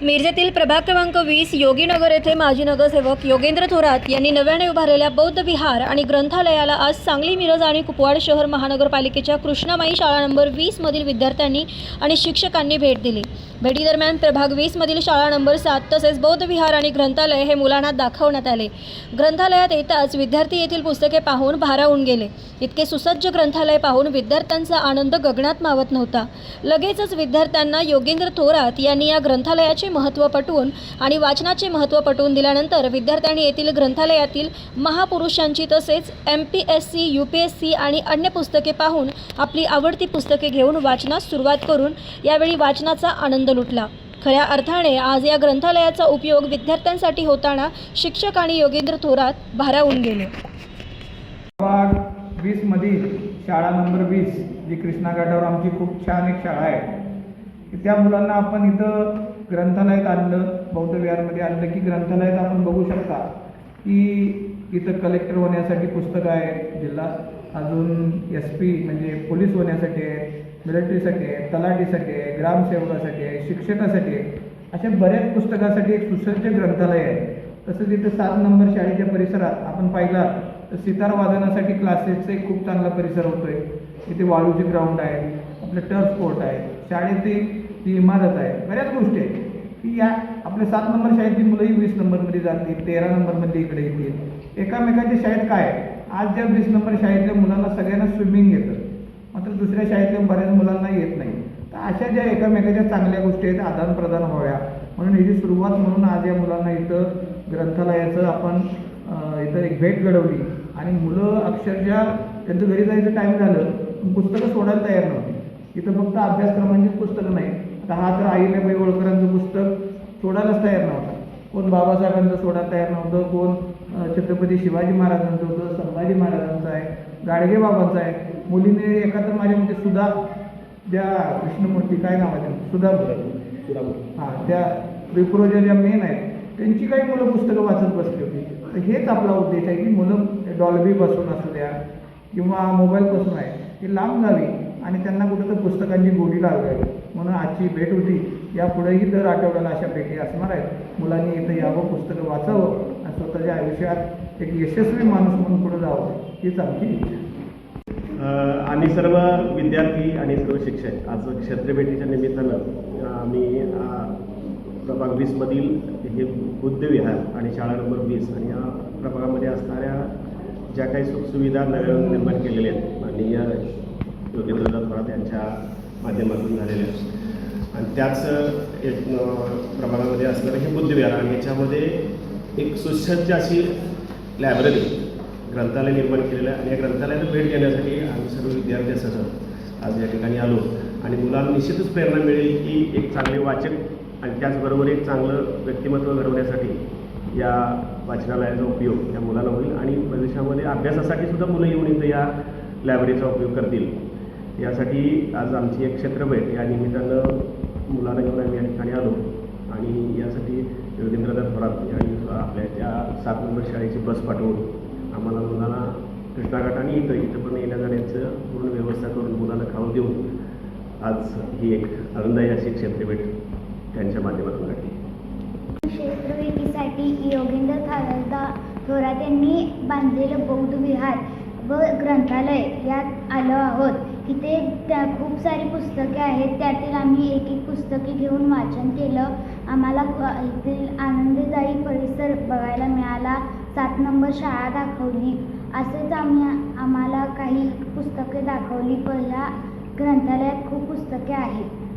मिरजेतील प्रभाग क्रमांक वीस योगीनगर येथे माजी नगरसेवक योगेंद्र थोरात यांनी नव्याने उभारलेल्या बौद्ध विहार आणि ग्रंथालयाला आज सांगली मिरज आणि कुपवाड शहर महानगरपालिकेच्या कृष्णामाई शाळा नंबर वीसमधील विद्यार्थ्यांनी आणि शिक्षकांनी भेट दिली. भेटीदरम्यान प्रभाग वीसमधील शाळा नंबर सात तसेच बौद्ध विहार आणि ग्रंथालय हे मुलांना दाखवण्यात आले. ग्रंथालयात येताच विद्यार्थी येथील पुस्तके पाहून भारावून गेले. इतके सुसज्ज ग्रंथालय पाहून विद्यार्थ्यांचा आनंद गगनात मावत नव्हता. लगेचच विद्यार्थ्यांना योगेंद्र थोरात यांनी या ग्रंथालयाचे महत्त्व पटवून आणि वाचनाचे महत्त्व पटवून दिल्यानंतर विद्यार्थ्यांनी येथील ग्रंथालयातील महापुरुषांची तसेच M P S C U P S C आणि अन्य पुस्तके पाहून आपली आवडती पुस्तके घेऊन वाचनास सुरुवात करून यावेळी वाचनाचा आनंद लुटला. खऱ्या अर्थाने आज या ग्रंथालयाचा उपयोग विद्यार्थ्यांसाठी होताना शिक्षक आणि योगेंद्र थोरात भारावून गेले. वीस मधील शाळा नंबर वीस जी कृष्णा घाटावर आमची खूप छान एक शाळा आहे. त्या मुलांना आपण इथं ग्रंथालयात आणलं बौद्ध विहारमध्ये आणलं की ग्रंथालयात आपण बघू शकता की इथं कलेक्टर होण्यासाठी पुस्तकं आहेत जिल्हा अजून एस पी म्हणजे पोलीस होण्यासाठी आहे मिलिटरीसाठी आहे तलाठीसाठी आहे ग्रामसेवकासाठी आहे शिक्षकासाठी आहे अशा बऱ्याच पुस्तकासाठी एक सुसज्ज ग्रंथालय आहे. तसंच इथं सात नंबर शाळेच्या परिसरात आपण पाहिला तर सितार वादनासाठी क्लासेसचा एक खूप चांगला परिसर होतोय. इथे वाळूचे ग्राउंड आहे आपलं टर्फ कोर्ट आहे शाळेतील ती इमारत आहे. बऱ्याच गोष्टी आहेत. की या आपल्या सात नंबर शाळेतली मुलंही वीस नंबरमध्ये जातील तेरा नंबरमध्ये इकडे येतील. एकामेकाच्या शाळेत काय? आहे? आज ज्या वीस नंबर शाळेतल्या मुलांना सगळ्यांना स्विमिंग येतं. मात्र दुसऱ्या शाळेतल्या बऱ्याच मुलांना येत नाही. तर अशा ज्या एकामेकाच्या चांगल्या गोष्टी आहेत आदान प्रदान व्हाव्या म्हणून ह्याची सुरुवात म्हणून आज या मुलांना इथं ग्रंथालयाचं आपण इथं एक भेट घडवली. आणि मुलं अक्षरशः त्यांचं घरी जायचं टाईम झालं पण पुस्तकं सोडायला तयार नव्हती. इथं फक्त अभ्यासक्रमांचीच पुस्तकं नाही आता हा तर अहिल्याबाई होळकरांचं पुस्तक सोडायलाच तयार नव्हतं. कोण बाबासाहेबांचं सोडायला तयार नव्हतं कोण छत्रपती शिवाजी महाराजांचं होतं संभाजी महाराजांचं आहे. गाडगे बाबांचं आहे. मुलीने तर माझ्या म्हणजे सुधा ज्या कृष्णमूर्ती काय नाव आहे त्यांचं? सुधा हां त्या विप्रोच्या ज्या मेन आहेत त्यांची काही मुलं पुस्तकं वाचत बसली होती. तर हेच आपला उद्देश आहे की मुलं डॉल्बीपासून असू द्या किंवा मोबाईलपासून आहे ती लांब जावी आणि त्यांना कुठं तर पुस्तकांची गोडी लागावी. म्हणून आजची भेट होती. यापुढेही दर आठवड्याला अशा भेटी असणार आहेत. मुलांनी इथं यावं पुस्तकं वाचावं आणि स्वतःच्या आयुष्यात एक यशस्वी माणूस म्हणून पुढे जावं हीच आमची इच्छा. आम्ही सर्व विद्यार्थी आणि सर्व शिक्षक आज क्षेत्रभेटीच्या निमित्तानं आम्ही प्रभाग वीसमधील हे बुद्धविहार आणि शाळा नंबर वीस आणि या प्रभागामध्ये असणाऱ्या ज्या काही सुखसुविधा नव्या निर्माण केलेल्या आहेत माननीय योगेंद्रनाथ थोरात यांच्या माध्यमातून झालेल्या आहेत. आणि त्याच एक प्रभागामध्ये असणारं हे बुद्ध विहार आणि याच्यामध्ये एक सुसज्ज अशी लायब्ररी ग्रंथालय निर्माण केलेलं आहे. आणि या ग्रंथालयाला भेट देण्यासाठी आम्ही सर्व विद्यार्थ्यासह आज या ठिकाणी आलो. आणि मुलांना निश्चितच प्रेरणा मिळेल की एक चांगले वाचक आणि त्याचबरोबर एक चांगलं व्यक्तिमत्व घडवण्यासाठी या वाचनालयाचा उपयोग या मुलांना होईल. आणि भविष्यामध्ये अभ्यासासाठी सुद्धा मुलं येऊन इथं या लायब्ररीचा उपयोग करतील. यासाठी आज आमची एक क्षेत्रभेट या निमित्तानं मुलांना घेऊन आम्ही या ठिकाणी आलो. आणि यासाठी योगेंद्रनाथ थोरात यांनी आपल्या त्या सात नंबर शाळेची बस पाठवून आम्हाला मुलांना कृष्णाघाट आणि इथं इथं पण येण्या जाण्याचं पूर्ण व्यवस्था करून मुलांना खाऊ देऊन आज ही एक आनंददायी अशी क्षेत्रभेट त्यांच्या माध्यमातून घडली. क्षेत्रवेटीसाठी योगेंद्र थारदा थोरात यांनी बांधलेलं बौद्ध विहार व ग्रंथालय यात आलो आहोत. इथे त्या खूप सारी पुस्तके आहेत. त्यातील आम्ही एक एक पुस्तके घेऊन वाचन केलं. आम्हाला येथील आनंददायी परिसर बघायला मिळाला. सात नंबर शाळा दाखवली. असेच आम्ही आम्हाला काही पुस्तके दाखवली. पण ह्या ग्रंथालयात खूप पुस्तके आहेत.